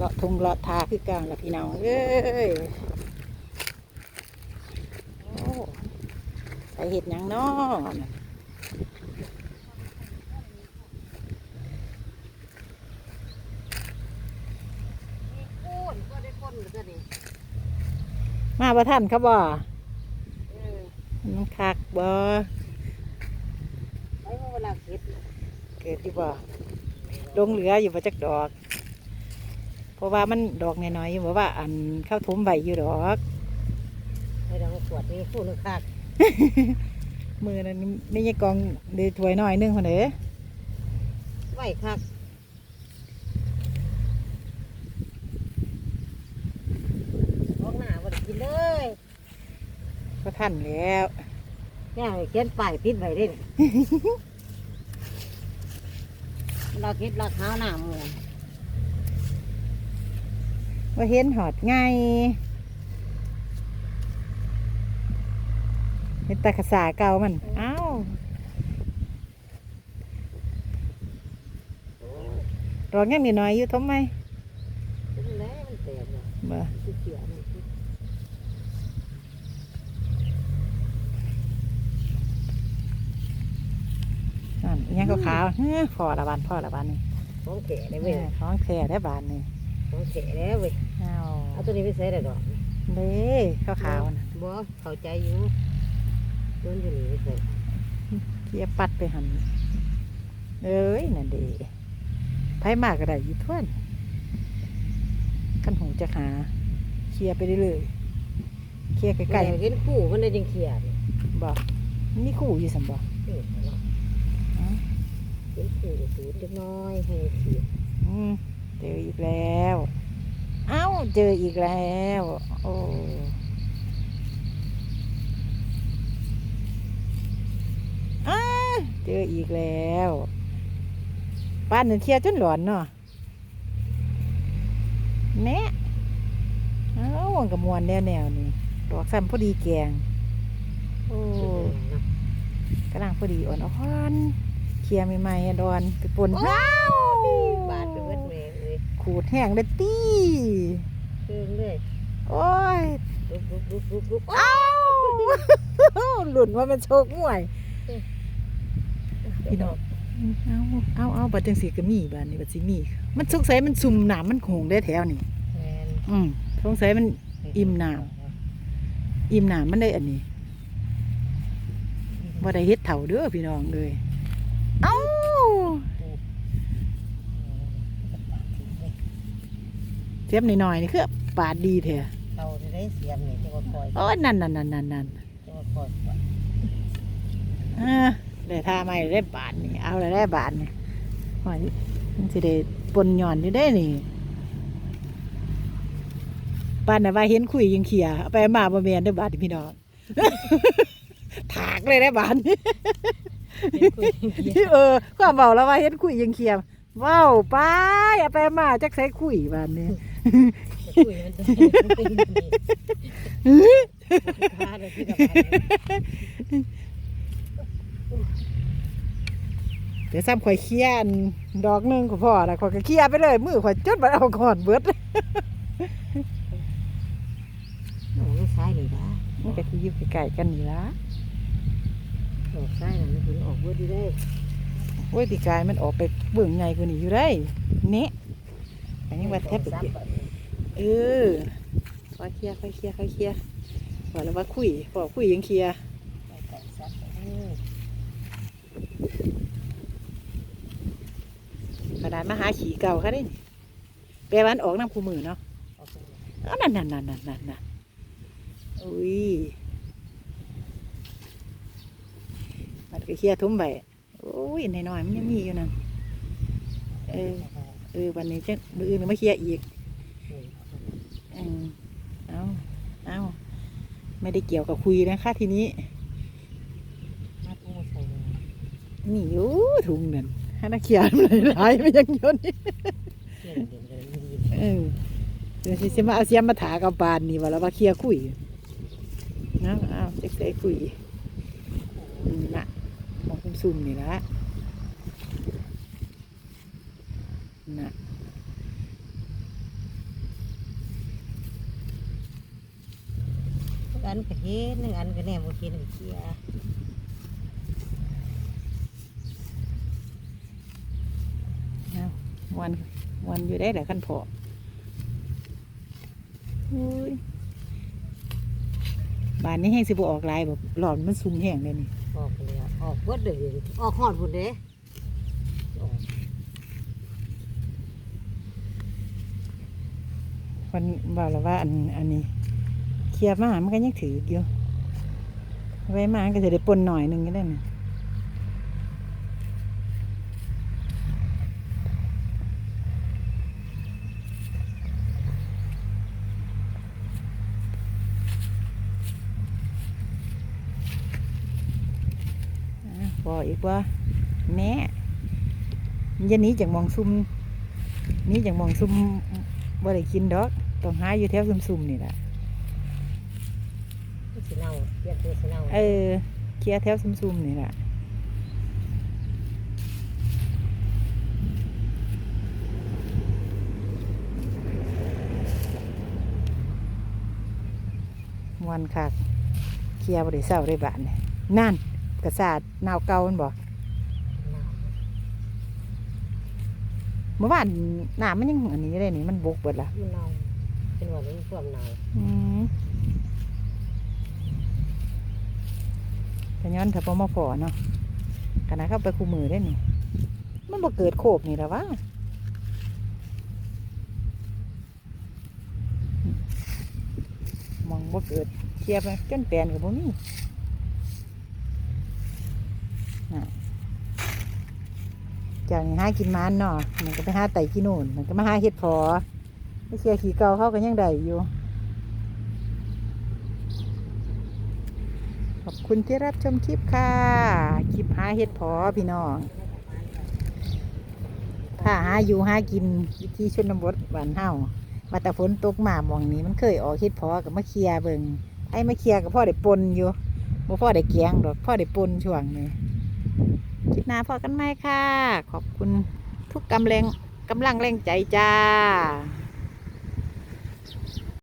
เลาะทงเลาะทาคือกันละพี่น้องเอ้ยโอ้ไปเห็ดหยังน้อโค่นก็ได้คนก็ดีมาประท่านครับบ่เออมันคักบ่ไว้เวลาเก็บเกิดดีบ่ลงเหลืออยู่ประจักดอก เพราะว่ามันดอกน้อยๆอยู่บอกว่า อันเข้าถมใบอยู่ดอกให้เราขวดนี้คู่นึงขาดมือนั้นไม่ใช่กองเดือถวยน้อยหนึงคนเด้อไหวคักออกหน้าบ่ได้กินเลยก็ท่านแล้วแค่เขียนป้ายติดไว้เด้ เราคิดราคาหน้าหมู ว่าเห็นหอดไงเห็นตะขะสาเก่ามันเอ้าดอกยังนิดหน่อยอยู่ทำไมเป็นแล้วมันแตกเนาะบ่มันเสียมันนั่นอิหยังก็ขาวเฮ้อพอละบานพอละบานนี่ของแขได้เอเว้ยอของแท้ได้บานนี่ของแขแล้วเว้ย เอ้าเอาตัวนี้ไปใส่ได้ดอกเด้ขาวขาวๆน่ะบ่เข้าใจอยู่ต้นอยู่นี่ไปใส่เกียปัดไปหันเอ้ยนั่นเด้ไผมากก็ได้อยี่ทวนขันหูจะหาเคลียร์ไปเรื่อยๆเคลียร์ใกไก่ล้เห็นคู่มันได้จังเขียดๆบ่มีคู่อยู่สัมบ่เออเนาะเห็นคู่สูดจักหน้อยให้เขียดอืมเจออีกแล้ว เอ้า เจออีกแล้ว โอ้อ้าเจออีกแล้วป้านหนึ่งเคลียร์จนหลอนเนาะแน่เอ้ามันกับมวนแนวแนวๆนี่ดอกซ้ำพอดีแกง โอ้เนาะกำลังพอดีอ่อนอ่อนๆเคลียร์ใหม่ๆดอนไปปนว้าวบาดไปเบิดแม่เลย ขูดแห้งได้ตี้เชิงเลยโอ้ยลุกลุกลุกลุกลุกเอ้าหลุนว่ามันโชคมวยพี่น้องเอาเอาเอาบัดจังสีก็มีบานนี่บัดสิมี มันสงสัยมันซุ่มหนามมันโหงได้แถวนี่แม่นอืมสงสัยมันอิ่มน้อิ่มหนามมันได้อันนี้บ่ได้เฮ็ดเถ่าเด้อพี่น้องเลยเอ้า เจ็บหน่อยๆนี่คือปาดดีแท้เราจะได้เสียมนี่จะมาคอยโอ้ยนั่นนั่นนั่นนั่นนั่นจะมาคอยอ่าได้ท่าใหม่ได้บาทนี่เอาเลยได้บาทนี่ว่ามันสิได้ปนหย่อนอยู่ได้นี่ปานน่ะว่าเห็นคุยยังเขียเอาไปมาบ่แม่นได้อบาทนี่พี่น้อง ถากเลยได้บาทนี่เออความเบาแล้วว่าเห็นคุยยังเขียเว้าไปเอาไปมาจักใส่คุยบาทนี้คุยมันจะเป็นพาเลยที่กับเดี๋ยวซ้ำข่อยเคลียร์อันดอกหนึงก็พอละข่อยก็เคลียร์ไปเลย มือข่อยจดบัดเอาก่อนเบิดหนูไม่ใช่เลยนะมันก็สิอยู่ใกล้ๆกันนี่ล่ะออกใช่หนูถึงออกเบิดดีได้ โอ้ยปีกายมันออกไปเบิ่งไงกว่านี้อยู่ได้เนี่ยอันนี้ว่าแทบเปียเออค่อยเคลียร์ค่อยเคลียร์ค่อยเคลียร์พอแล้วว่าคุยพอคุยยังเคลียร์กระดมาหาขี่เก่าค่ะได้นี่แปลวันออกน้ำคูมือเนาะเอานั่นนั่นนั่นนั่นนั่นนั่นอุ้ยมันก็เคลียร์ทุ่มไป อ้ยน้อยๆมันยังมีอยู่นั่นเออเออวันนี้จะมืออื่นมาเคลียร์อีกเออเอาเอาไม่ได้เกี่ยวกับคุยนะคะทีนี้มาทุ่งใส่นี่อยู่ถุงนั่นให้นักเขียนเลยหลายไม่ยังอยนนี่เขียนเด่นเลยดีเออเดี๋ยวสิมาเอาเสียมมาถากับปานนี่ว่าแล้วว่าเคลียร์คุยนะอ้าวเจ๊กๆคุยอืมนะมอง ซุ่มนี่ละนะอันก็เห็นหนึ่งอันก็แนมโอเคหนึ่งเชียวันวันอยู่ได้แต่ขั้นพออุ้ยบานนี้แห้งสิบออกลายแบบหลอนมันซุ่มแห้งเลยนี่ ออกเลยอะออกเบิดเลยออกหอดหุ่นเด้ออกวันบอกแล้วว่าอันอันนี้เคลียร์มามันก็ยังถืออยู่ไว้มาก็จะได้ปนหน่อยหนึ่งก็ได้นะอะ บอกอีกว่าแน่ยันนี้จากหมองซุ่มหนี้จากหมองซุ่มบ่ได้กินดอกต้องหาอยู่แถวซุ่มๆนี่แหละมันสิเน่าเปลี่ยนตัวสิเน่าเออเคลียร์แถวซุ่มๆนี่แหละวันคักเคลียร์บริเศร้าได้บาทเนี่ยนั่น กระสาดนาวเก่ามันบอกเน่าเมื่อวานน้ำมันยังอันนี้อยู่เลยนี่มันบกเบิดละมันเน่าเป็นว่ามันความเน่าอืมแต่ย้อนถ้าพอมาพอเนาะขณะเข้าไปคู่มือได้นี่ มันบ่เกิดโคบนี่หรอวะมองบ่เกิดเคลียร์ไปจนแปลนกับบ่มี น่ะจากนี้หากินมันเนาะมันก็ไปหาไต่กินโน่นมันก็มาหาเห็ดพอไม่เคลียร์ขี้เก่าเข้าก็ยังได้อยู่ ขอบคุณที่รับชมคลิปค่ะ คลิปหาเห็ดพอพี่น้องถ้าหาอยู่หากินวิธีชนบทบ้านเฮามาแต่ฝนตกมาหมองนี้มันเคยออกเห็ดพอกับมะเคียเบิงไอ้มะเคียกับพ่อได้ปนอยู่บ่พ่อได้แกงดอกพ่อได้ปนช่วงนี้ คลิปหน้าพอกันไหมค่ะ ขอบคุณทุกกำลังกำลังแรงใจจ้า